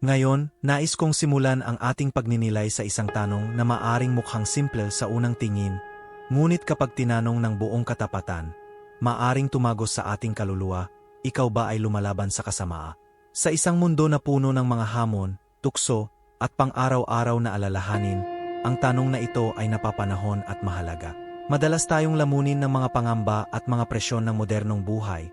Ngayon, nais kong simulan ang ating pagninilay sa isang tanong na maaring mukhang simple sa unang tingin, ngunit kapag tinanong ng buong katapatan, maaring tumagos sa ating kaluluwa, ikaw ba ay lumalaban sa kasamaa? Sa isang mundo na puno ng mga hamon, tukso, at pang-araw-araw na alalahanin, ang tanong na ito ay napapanahon at mahalaga. Madalas tayong lamunin ng mga pangamba at mga presyon ng modernong buhay,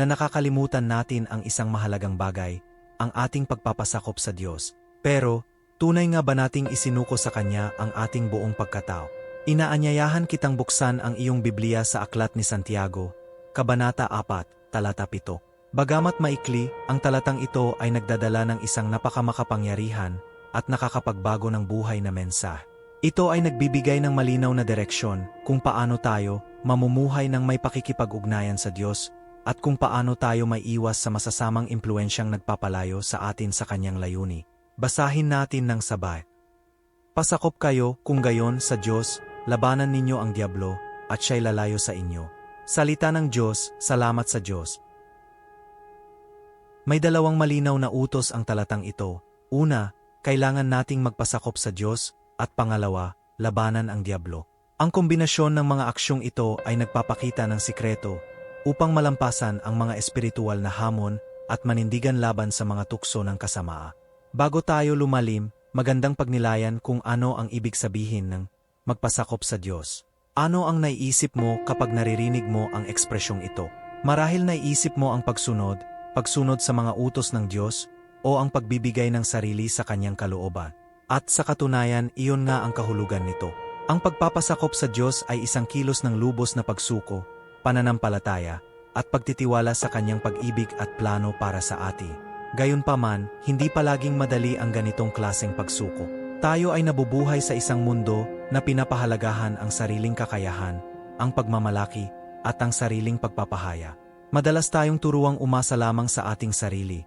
na nakakalimutan natin ang isang mahalagang bagay, ang ating pagpapasakop sa Diyos. Pero, tunay nga ba nating isinuko sa Kanya ang ating buong pagkatao? Inaanyayahan kitang buksan ang iyong Biblia sa Aklat ni Santiago, Kabanata 4, Talata 7. Bagamat maikli, ang talatang ito ay nagdadala ng isang napakamakapangyarihan at nakakapagbago ng buhay na mensah. Ito ay nagbibigay ng malinaw na direksyon kung paano tayo mamumuhay ng may pakikipag-ugnayan sa Diyos at kung paano tayo may iwas sa masasamang impluensyang nagpapalayo sa atin sa kanyang layuni. Basahin natin ng sabay. Pasakop kayo kung gayon sa Diyos, labanan ninyo ang Diablo, at siya'y lalayo sa inyo. Salita ng Diyos, salamat sa Diyos. May dalawang malinaw na utos ang talatang ito. Una, kailangan nating magpasakop sa Diyos, at pangalawa, labanan ang Diablo. Ang kombinasyon ng mga aksyong ito ay nagpapakita ng sikreto upang malampasan ang mga espiritual na hamon at manindigan laban sa mga tukso ng kasamaa. Bago tayo lumalim, magandang pagnilayan kung ano ang ibig sabihin ng magpasakop sa Diyos. Ano ang naiisip mo kapag naririnig mo ang ekspresyong ito? Marahil naiisip mo ang pagsunod, pagsunod sa mga utos ng Diyos, o ang pagbibigay ng sarili sa kanyang kalooban. At sa katunayan, iyon nga ang kahulugan nito. Ang pagpapasakop sa Diyos ay isang kilos ng lubos na pagsuko, pananampalataya, at pagtitiwala sa kanyang pag-ibig at plano para sa atin. Gayunpaman, hindi palaging madali ang ganitong klaseng pagsuko. Tayo ay nabubuhay sa isang mundo na pinapahalagahan ang sariling kakayahan, ang pagmamalaki, at ang sariling pagpapahaya. Madalas tayong turuang umasa lamang sa ating sarili.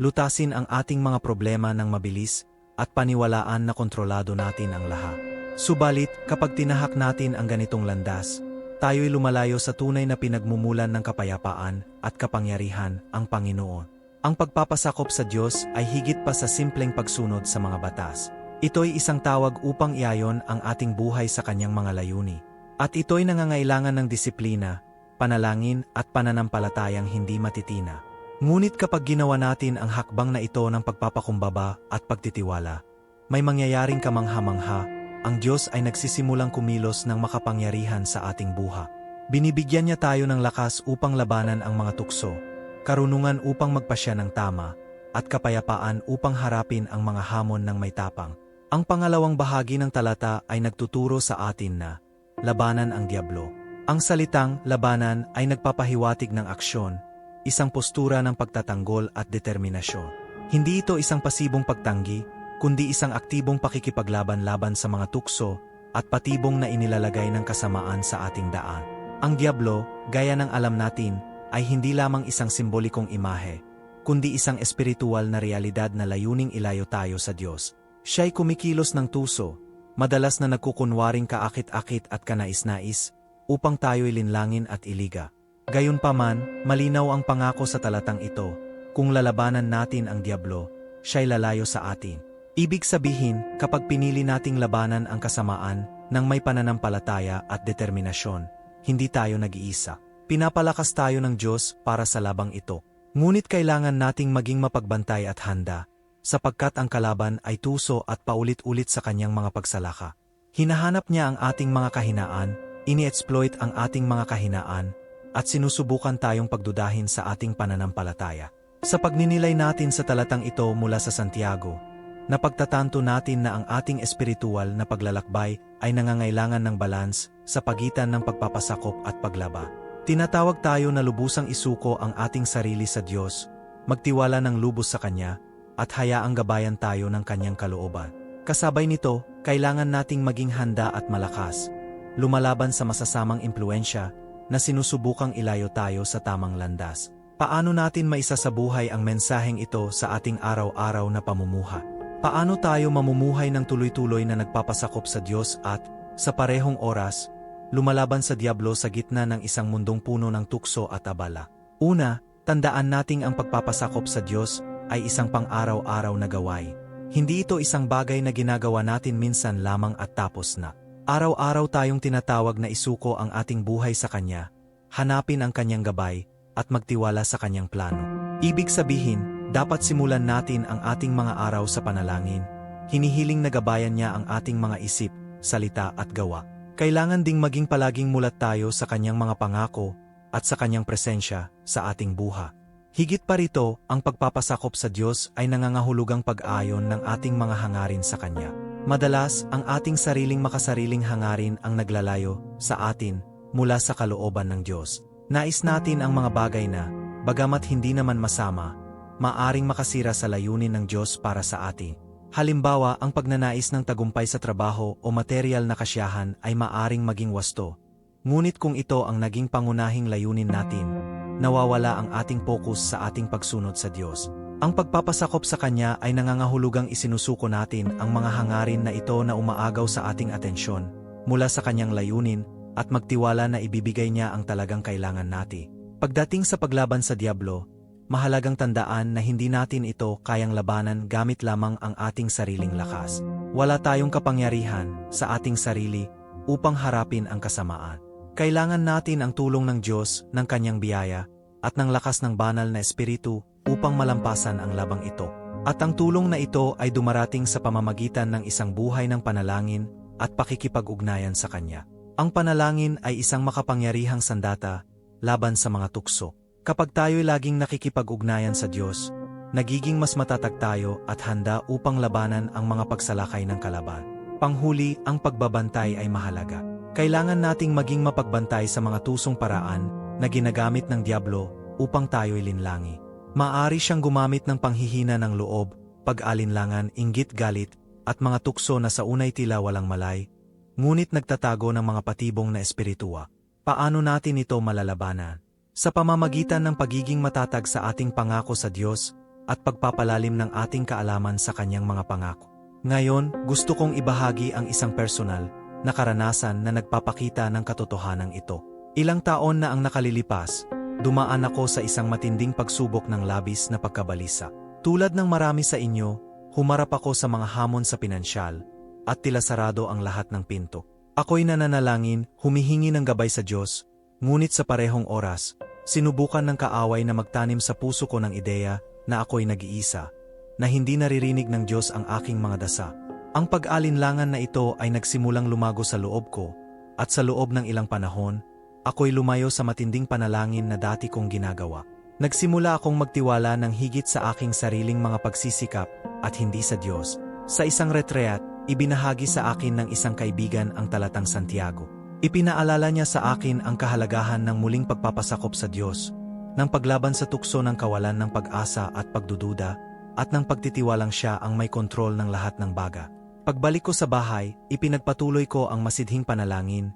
Lutasin ang ating mga problema ng mabilis at paniwalaan na kontrolado natin ang lahat. Subalit, kapag tinahak natin ang ganitong landas, tayo'y lumalayo sa tunay na pinagmumulan ng kapayapaan at kapangyarihan ang Panginoon. Ang pagpapasakop sa Diyos ay higit pa sa simpleng pagsunod sa mga batas. Ito'y isang tawag upang iayon ang ating buhay sa kanyang mga layuni. At ito'y nangangailangan ng disiplina, panalangin at pananampalatayang hindi matitina. Ngunit kapag ginawa natin ang hakbang na ito ng pagpapakumbaba at pagtitiwala, may mangyayaring kamangha-mangha, ang Diyos ay nagsisimulang kumilos ng makapangyarihan sa ating buha. Binibigyan niya tayo ng lakas upang labanan ang mga tukso, karunungan upang magpasya ng tama, at kapayapaan upang harapin ang mga hamon ng may tapang. Ang pangalawang bahagi ng talata ay nagtuturo sa atin na labanan ang Diablo. Ang salitang labanan ay nagpapahiwatig ng aksyon, isang postura ng pagtatanggol at determinasyon. Hindi ito isang pasibong pagtanggi, kundi isang aktibong pakikipaglaban-laban sa mga tukso at patibong na inilalagay ng kasamaan sa ating daan. Ang Diablo, gaya ng alam natin, ay hindi lamang isang simbolikong imahe, kundi isang espiritual na realidad na layuning ilayo tayo sa Diyos. Siya'y kumikilos ng tuso, madalas na nagkukunwaring kaakit-akit at kanais-nais, upang tayo'y linlangin at iliga. Gayunpaman, malinaw ang pangako sa talatang ito, kung lalabanan natin ang Diablo, siya'y lalayo sa atin. Ibig sabihin, kapag pinili nating labanan ang kasamaan ng may pananampalataya at determinasyon, hindi tayo nag-iisa. Pinapalakas tayo ng Diyos para sa labang ito. Ngunit kailangan nating maging mapagbantay at handa, sapagkat ang kalaban ay tuso at paulit-ulit sa kanyang mga pagsalaka. Hinahanap niya ang ating mga kahinaan, ini-exploit ang ating mga kahinaan, at sinusubukan tayong pagdudahin sa ating pananampalataya. Sa pagninilay natin sa talatang ito mula sa Santiago, Napagtatanto natin na ang ating espiritual na paglalakbay ay nangangailangan ng balans sa pagitan ng pagpapasakop at paglaba. Tinatawag tayo na lubusang isuko ang ating sarili sa Diyos, magtiwala ng lubos sa Kanya, at hayaang gabayan tayo ng Kanyang kalooban. Kasabay nito, kailangan nating maging handa at malakas, lumalaban sa masasamang impluensya na sinusubukang ilayo tayo sa tamang landas. Paano natin maisasabuhay ang mensaheng ito sa ating araw-araw na pamumuha? Paano tayo mamumuhay ng tuloy-tuloy na nagpapasakop sa Diyos at, sa parehong oras, lumalaban sa Diablo sa gitna ng isang mundong puno ng tukso at abala? Una, tandaan nating ang pagpapasakop sa Diyos ay isang pang-araw-araw na gawain. Hindi ito isang bagay na ginagawa natin minsan lamang at tapos na. Araw-araw tayong tinatawag na isuko ang ating buhay sa Kanya, hanapin ang Kanyang gabay, at magtiwala sa Kanyang plano. Ibig sabihin, dapat simulan natin ang ating mga araw sa panalangin. Hinihiling na gabayan niya ang ating mga isip, salita at gawa. Kailangan ding maging palaging mulat tayo sa Kanyang mga pangako at sa Kanyang presensya sa ating buha. Higit pa rito, ang pagpapasakop sa Diyos ay nangangahulugang pag-ayon ng ating mga hangarin sa Kanya. Madalas, ang ating sariling makasariling hangarin ang naglalayo sa atin mula sa kalooban ng Diyos. Nais natin ang mga bagay na, bagamat hindi naman masama, maaring makasira sa layunin ng Diyos para sa atin. Halimbawa, ang pagnanais ng tagumpay sa trabaho o material na kasiyahan ay maaring maging wasto. Ngunit kung ito ang naging pangunahing layunin natin, nawawala ang ating focus sa ating pagsunod sa Diyos. Ang pagpapasakop sa Kanya ay nangangahulugang isinusuko natin ang mga hangarin na ito na umaagaw sa ating atensyon mula sa Kanyang layunin at magtiwala na ibibigay niya ang talagang kailangan nati. Pagdating sa paglaban sa Diablo, mahalagang tandaan na hindi natin ito kayang labanan gamit lamang ang ating sariling lakas. Wala tayong kapangyarihan sa ating sarili upang harapin ang kasamaan. Kailangan natin ang tulong ng Diyos, ng Kanyang biyaya, at ng lakas ng banal na espiritu upang malampasan ang labang ito. At ang tulong na ito ay dumarating sa pamamagitan ng isang buhay ng panalangin at pakikipag-ugnayan sa Kanya. Ang panalangin ay isang makapangyarihang sandata laban sa mga tukso. Kapag tayo'y laging nakikipag-ugnayan sa Diyos, nagiging mas matatag tayo at handa upang labanan ang mga pagsalakay ng kalaban. Panghuli, ang pagbabantay ay mahalaga. Kailangan nating maging mapagbantay sa mga tusong paraan na ginagamit ng Diablo upang tayo'y linlangi. Maari siyang gumamit ng panghihina ng loob, pag-alinlangan, inggit galit, at mga tukso na sa unay tila walang malay, ngunit nagtatago ng mga patibong na espiritua. Paano natin ito malalabanan? Sa pamamagitan ng pagiging matatag sa ating pangako sa Diyos at pagpapalalim ng ating kaalaman sa Kanyang mga pangako. Ngayon, gusto kong ibahagi ang isang personal na karanasan na nagpapakita ng katotohanan ito. Ilang taon na ang nakalilipas, dumaan ako sa isang matinding pagsubok ng labis na pagkabalisa. Tulad ng marami sa inyo, humarap ako sa mga hamon sa pinansyal, at tila sarado ang lahat ng pinto. Ako'y nananalangin, humihingi ng gabay sa Diyos, ngunit sa parehong oras, sinubukan ng kaaway na magtanim sa puso ko ng ideya na ako'y nag-iisa, na hindi naririnig ng Diyos ang aking mga dasa. Ang pag-alinlangan na ito ay nagsimulang lumago sa loob ko, at sa loob ng ilang panahon, ako'y lumayo sa matinding panalangin na dati kong ginagawa. Nagsimula akong magtiwala ng higit sa aking sariling mga pagsisikap at hindi sa Diyos. Sa isang retreat, ibinahagi sa akin ng isang kaibigan ang talatang Santiago. Ipinaalala niya sa akin ang kahalagahan ng muling pagpapasakop sa Diyos, ng paglaban sa tukso ng kawalan ng pag-asa at pagdududa, at ng pagtitiwalang siya ang may kontrol ng lahat ng baga. Pagbalik ko sa bahay, ipinagpatuloy ko ang masidhing panalangin.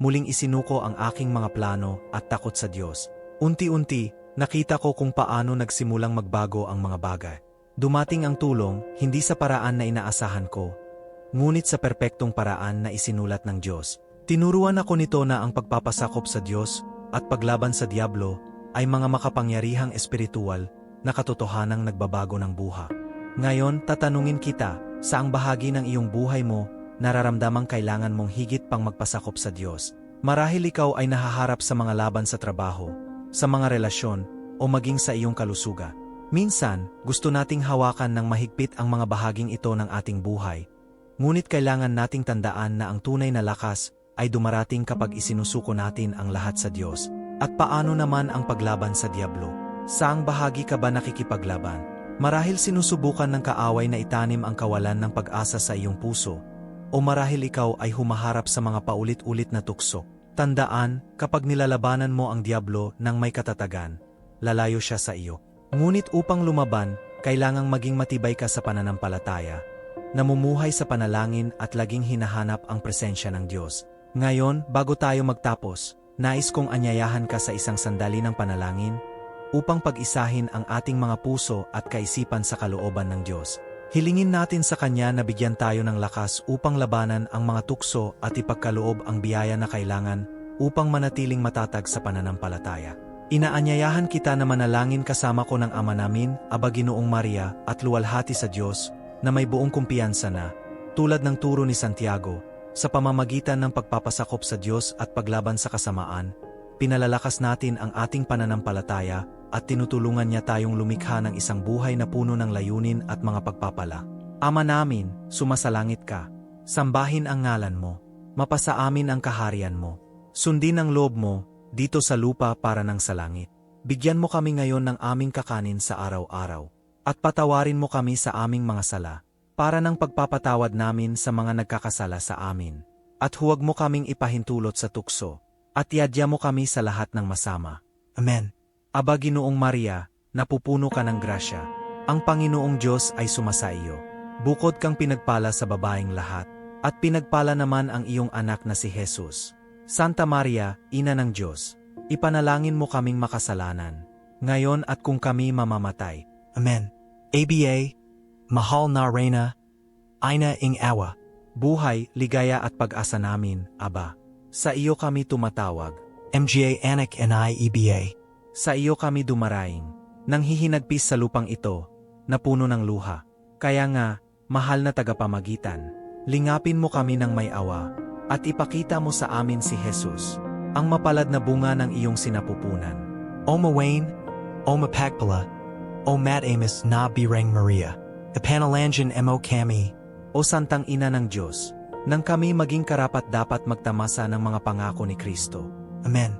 Muling isinuko ang aking mga plano at takot sa Diyos. Unti-unti, nakita ko kung paano nagsimulang magbago ang mga bagay. Dumating ang tulong, hindi sa paraan na inaasahan ko, ngunit sa perpektong paraan na isinulat ng Diyos. Tinuruan ako nito na ang pagpapasakop sa Diyos at paglaban sa Diablo ay mga makapangyarihang espiritual na katotohanang nagbabago ng buha. Ngayon, tatanungin kita, Saang bahagi ng iyong buhay mo, nararamdamang kailangan mong higit pang magpasakop sa Diyos. Marahil ikaw ay nahaharap sa mga laban sa trabaho, sa mga relasyon, o maging sa iyong kalusuga. Minsan, gusto nating hawakan ng mahigpit ang mga bahaging ito ng ating buhay. Ngunit kailangan nating tandaan na ang tunay na lakas ay dumarating kapag isinusuko natin ang lahat sa Diyos. At paano naman ang paglaban sa Diablo? Saang bahagi ka ba nakikipaglaban? Marahil sinusubukan ng kaaway na itanim ang kawalan ng pag-asa sa iyong puso, o marahil ikaw ay humaharap sa mga paulit-ulit na tukso. Tandaan, kapag nilalabanan mo ang Diablo ng may katatagan, lalayo siya sa iyo. Ngunit upang lumaban, kailangang maging matibay ka sa pananampalataya, namumuhay sa panalangin at laging hinahanap ang presensya ng Diyos. Ngayon, bago tayo magtapos, nais kong anyayahan ka sa isang sandali ng panalangin upang pag-isahin ang ating mga puso at kaisipan sa kalooban ng Diyos. Hilingin natin sa Kanya na bigyan tayo ng lakas upang labanan ang mga tukso at ipagkaloob ang biyaya na kailangan upang manatiling matatag sa pananampalataya. Inaanyayahan kita na manalangin kasama ko ng Ama namin, Aba Ginoong Maria, at luwalhati sa Diyos, na may buong kumpiyansa na, tulad ng turo ni Santiago, sa pamamagitan ng pagpapasakop sa Diyos at paglaban sa kasamaan, pinalalakas natin ang ating pananampalataya at tinutulungan niya tayong lumikha ng isang buhay na puno ng layunin at mga pagpapala. Ama namin, sumasalangit ka. Sambahin ang ngalan mo. Mapasa amin ang kaharian mo. Sundin ang loob mo, dito sa lupa para ng sa langit. Bigyan mo kami ngayon ng aming kakanin sa araw-araw. At patawarin mo kami sa aming mga sala, para ng pagpapatawad namin sa mga nagkakasala sa amin. At huwag mo kaming ipahintulot sa tukso, at iadya mo kami sa lahat ng masama. Amen. Aba Ginoong Maria, napupuno ka ng grasya. Ang Panginoong Diyos ay sumasa iyo. Bukod kang pinagpala sa babaeng lahat, at pinagpala naman ang iyong anak na si Jesus. Santa Maria, Ina ng Diyos, ipanalangin mo kaming makasalanan, ngayon at kung kami mamamatay. Amen. ABA, Mahal na Reyna, Ina ing Awa, buhay, ligaya at pag-asa namin, Aba. Sa iyo kami tumatawag. MGA Anak and I EBA. Sa iyo kami dumaraing, nang hihinagpis sa lupang ito, na puno ng luha. Kaya nga, mahal na tagapamagitan, lingapin mo kami ng may awa, at ipakita mo sa amin si Jesus, ang mapalad na bunga ng iyong sinapupunan. O Wayne, O Mapagpala, O Mat Amos na Bireng Maria, Epanalangan Mo Kami, O Santang Ina ng Diyos, nang kami maging karapat dapat magtamasa ng mga pangako ni Kristo. Amen.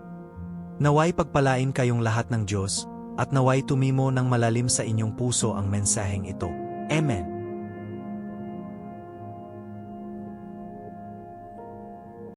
Naway pagpalain kayong lahat ng Diyos, at naway tumimo ng malalim sa inyong puso ang mensaheng ito. Amen.